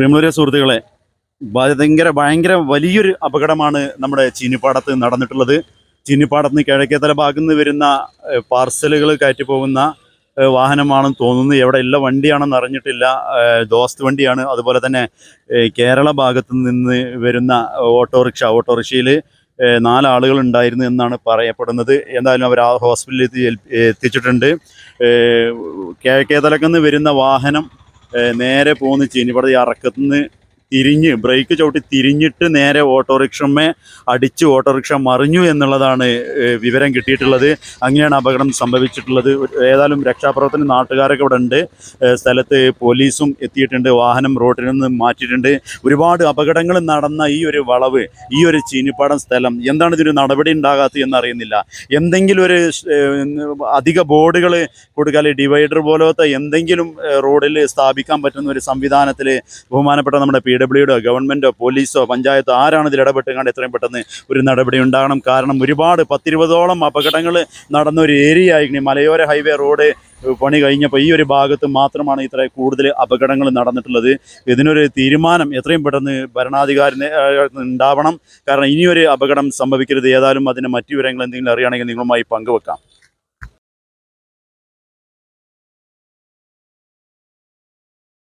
പ്രിയമുള്ളവരെ സുഹൃത്തുക്കളെ ഭയങ്കര ഭയങ്കര വലിയൊരു അപകടമാണ് നമ്മുടെ ചീനിപ്പാടത്ത് നടന്നിട്ടുള്ളത്. ചീനിപ്പാടത്ത് നിന്ന് കിഴക്കേത്തല ഭാഗത്ത് നിന്ന് വരുന്ന പാർസലുകൾ കയറ്റി പോകുന്ന വാഹനമാണെന്ന് തോന്നുന്നു. എവിടെ എല്ലാ വണ്ടിയാണെന്ന് അറിഞ്ഞിട്ടില്ല. ദോസ്ത് വണ്ടിയാണ്. അതുപോലെ തന്നെ കേരള ഭാഗത്ത് നിന്ന് വരുന്ന ഓട്ടോറിക്ഷ ഓട്ടോറിക്ഷയിൽ നാലാളുകൾ ഉണ്ടായിരുന്നു എന്നാണ് പറയപ്പെടുന്നത്. എന്തായാലും അവർ ആ ഹോസ്പിറ്റലിൽ എത്തി എത്തിച്ചിട്ടുണ്ട്. ഏഹ്, കിഴക്കേത്തലക്കുന്ന് വരുന്ന വാഹനം നേരെ പോകുന്ന ചീനിപ്പട ഈ അറക്കത്തുനിന്ന് തിരിഞ്ഞ് ബ്രേക്ക് ചവിട്ടി തിരിഞ്ഞിട്ട് നേരെ ഓട്ടോറിക്ഷമേ അടിച്ച് ഓട്ടോറിക്ഷ മറിഞ്ഞു എന്നുള്ളതാണ് വിവരം കിട്ടിയിട്ടുള്ളത്. അങ്ങനെയാണ് അപകടം സംഭവിച്ചിട്ടുള്ളത്. ഏതായാലും രക്ഷാപ്രവർത്തന നാട്ടുകാരൊക്കെ ഇവിടെ ഉണ്ട് സ്ഥലത്ത് പോലീസും എത്തിയിട്ടുണ്ട് വാഹനം റോഡിൽ നിന്ന് മാറ്റിയിട്ടുണ്ട്. ഒരുപാട് അപകടങ്ങൾ നടന്ന ഈ ഒരു വളവ് ഈ ഒരു ചീനിപ്പാടം സ്ഥലം എന്താണ് ഇതിന് നടപടി ഉണ്ടാകാത്തത് എന്നറിയുന്നില്ല. എന്തെങ്കിലും ഒരു അധിക ബോർഡുകൾ കൊടുക്കാൽ ഡിവൈഡർ പോലത്തെ എന്തെങ്കിലും റോഡിൽ സ്ഥാപിക്കാൻ പറ്റുന്ന ഒരു സംവിധാനത്തിൽ ബഹുമാനപ്പെട്ട നമ്മുടെ പി ഡബ്ല്യുഡോ ഗവൺമെന്റോ പോലീസോ പഞ്ചായത്തോ ആരാണ് ഇതിൽ ഇടപെട്ടുകൊണ്ട് എത്രയും പെട്ടെന്ന് ഒരു നടപടി ഉണ്ടാകണം? കാരണം ഒരുപാട് പത്തിരുപതോളം അപകടങ്ങൾ നടന്ന ഒരു ഏരിയ ആയിരിക്കും മലയോര ഹൈവേ റോഡ് പണി കഴിഞ്ഞപ്പോൾ ഈ ഒരു ഭാഗത്ത് മാത്രമാണ് ഇത്ര കൂടുതൽ അപകടങ്ങൾ നടന്നിട്ടുള്ളത്. ഇതിനൊരു തീരുമാനം എത്രയും പെട്ടെന്ന് ഭരണാധികാരി ഉണ്ടാവണം. കാരണം ഇനിയൊരു അപകടം സംഭവിക്കരുത്. ഏതായാലും അതിന് മറ്റു വിവരങ്ങൾ എന്തെങ്കിലും അറിയുകയാണെങ്കിൽ നിങ്ങളുമായി പങ്കുവെക്കാം.